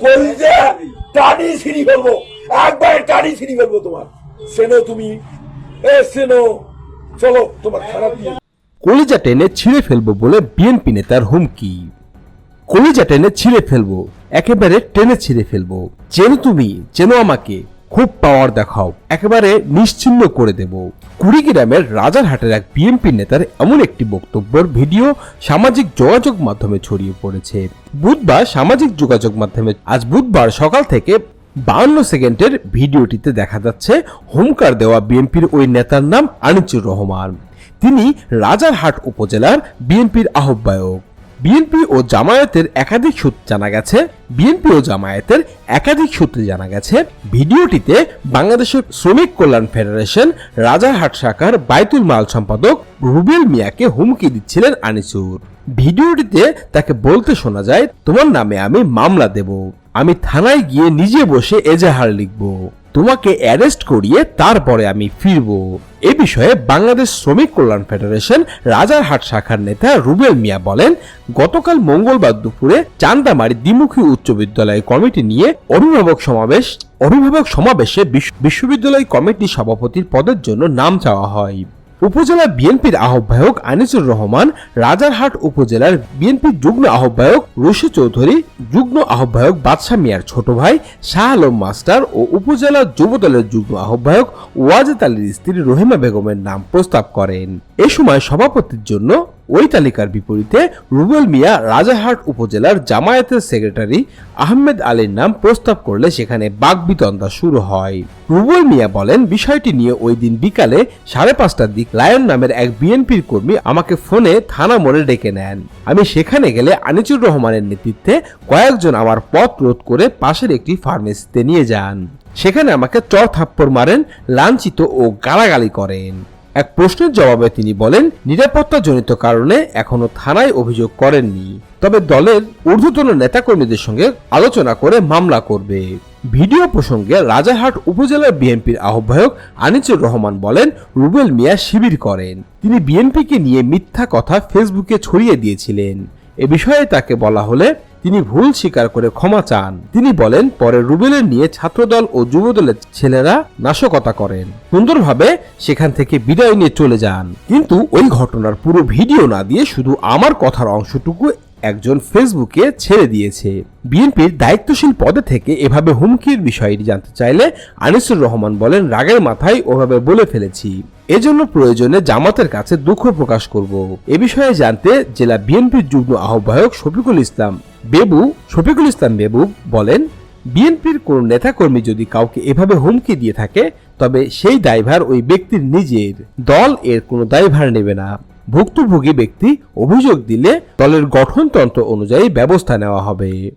কলিজা টানি ছিঁড়ি একবার টানি ছিঁড়ি তোমার। সেনো তুমি। এ সেনো। চলো, তোমার খারাপ কলিজা টেনে ছিঁড়ে ফেলব বলে বিএনপি নেতার হুমকি। কলিজা টেনে ছিঁড়ে ফেলব। একেবারে টেনে ছিঁড়ে ফেলব। চেনো তুমি চেনো আমাকে খুব পাওয়ার দেখাও। একেবারে নিশ্চিহ্ন করে দেব। কুড়িগ্রামের রাজারহাটের এক বিএনপি নেতার এমন একটি বক্তব্যের ভিডিও সামাজিক যোগাযোগ মাধ্যমে ছড়িয়ে পড়েছে। বুধবার সামাজিক যোগাযোগ মাধ্যমে আজ বুধবার সকাল থেকে বাউন্ন সেকেন্ডের ভিডিওটিতে দেখা যাচ্ছে হুমকার দেওয়া বিএনপির ওই নেতার নাম আনিচুর রহমান। তিনি রাজারহাট উপজেলার বিএনপির আহ্বায়ক। বিএনপি ও জামায়াতের একাধিক সূত্রে জানা গেছে, বিএনপি ও জামায়াতের একাধিক সূত্রে জানা গেছে, ভিডিওটিতে বাংলাদেশের শ্রমিক কল্যাণ ফেডারেশন, রাজারহাট শাখার বাইতুল মাল সম্পাদক রুবেল মিয়াকে হুমকি দিচ্ছিলেন আনিসুর। ভিডিওটিতে তাকে বলতে শোনা যায়, তোমার নামে আমি মামলা দেব। আমি থানায় গিয়ে নিজে বসে এজাহার লিখব। তোমাকে অ্যারেস্ট করিয়ে তারপরে আমি ফিরব। এ বিষয়ে বাংলাদেশ শ্রমিক কল্যাণ ফেডারেশন রাজারহাট শাখার নেতা রুবেল মিয়া বলেন, গতকাল মঙ্গলবার দুপুরে চান্দামারি দ্বিমুখী উচ্চ বিদ্যালয় কমিটি নিয়ে অভিভাবক সমাবেশ, অভিভাবক সমাবেশে বিশ্ব- বিশ্ববিদ্যালয় কমিটি সভাপতির পদের জন্য নাম চাওয়া হয়। উপজেলা বিএনপির আহ্বায়ক আনিসুর রহমান, রাজারহাট উপজেলার বিএনপির যুগ্ম আহ্বায়ক রশি চৌধুরী, যুগ্ম আহ্বায়ক বাদশা মিয়ার ছোট ভাই শাহ আলম মাস্টার ও উপজেলা যুবদলের যুগ্ম আহ্বায়ক ওয়াজেদ আলীর স্ত্রী রহিমা বেগমের নাম প্রস্তাব করেন। এ সময় সভাপতির জন্য ওই তালিকার বিপরীতে রুবেল মিয়া রাজাহাট উপজেলার জামায়াতের সেক্রেটারি আহমেদ আলীর নাম প্রস্তাব করলে সেখানে বাগবিতন্দা শুরু হয়। রুবেল মিয়া বলেন, বিষয়টি নিয়ে ওই দিন বিকালে সাড়ে পাঁচটার দিক লায়ন নামের এক বিএনপির কর্মী আমাকে ফোনে থানা মোড়ে ডেকে নেন। আমি সেখানে গেলে আনিচুর রহমানের নেতৃত্বে কয়েকজন আমার পথ রোধ করে পাশের একটি ফার্মেসিতে নিয়ে যান। সেখানে আমাকে চর থাপ্পড় মারেন, লাঞ্ছিত ও গালাগালি করেন। এক প্রশ্নের জবাবে তিনি বলেন, নিরাপত্তাজনিত কারণে এখনও থানায় অভিযোগ করেননি। তবে দলের ঊর্ধ্বতন নেতাকর্মীদের সঙ্গে আলোচনা করে মামলা করবে। ভিডিও প্রসঙ্গে রাজারহাট উপজেলার বিএনপির আহ্বায়ক আনিসুর রহমান বলেন, রুবেল মিয়া শিবির করেন। তিনি বিএনপিকে নিয়ে মিথ্যা কথা ফেসবুকে ছড়িয়ে দিয়েছিলেন। এ বিষয়ে তাকে বলা হলে তিনি ভুল স্বীকার করে ক্ষমা চান। তিনি বলেন, পরে রুবেলের নিয়ে ছাত্রদল ও যুবদলের ছেলেরা নাশকতা করেন। সুন্দরভাবে সেখান থেকে বিদায় নিয়ে চলে যান। কিন্তু ওই ঘটনার পুরো ভিডিও না দিয়ে শুধু আমার কথার অংশটুকু একজন ফেসবুকে ছেড়ে দিয়েছে। বিএনপির দায়িত্বশীল পদে থেকে এভাবে হুমকির বিষয়টি জানতে চাইলে আনিসুর রহমান বলেন, রাগের মাথায় ওভাবে বলে ফেলেছি। এজন্য প্রয়োজনে জামাতের কাছে দুঃখ প্রকাশ করব। এ বিষয়ে জানতে জেলা বিএনপির যুগ্ম আহ্বায়ক শফিকুল ইসলাম বেবু, শফিকুল ইসলাম বেবু বলেন, বিএনপির কোন নেতাকর্মী যদি কাউকে এভাবে হুমকি দিয়ে থাকে, তবে সেই দায়ভার ওই ব্যক্তির নিজের। দল এর কোনো দায়ভার নেবে না। ভুক্তভোগী ব্যক্তি অভিযোগ দিলে দলের গঠনতন্ত্র অনুযায়ী ব্যবস্থা নেওয়া হবে।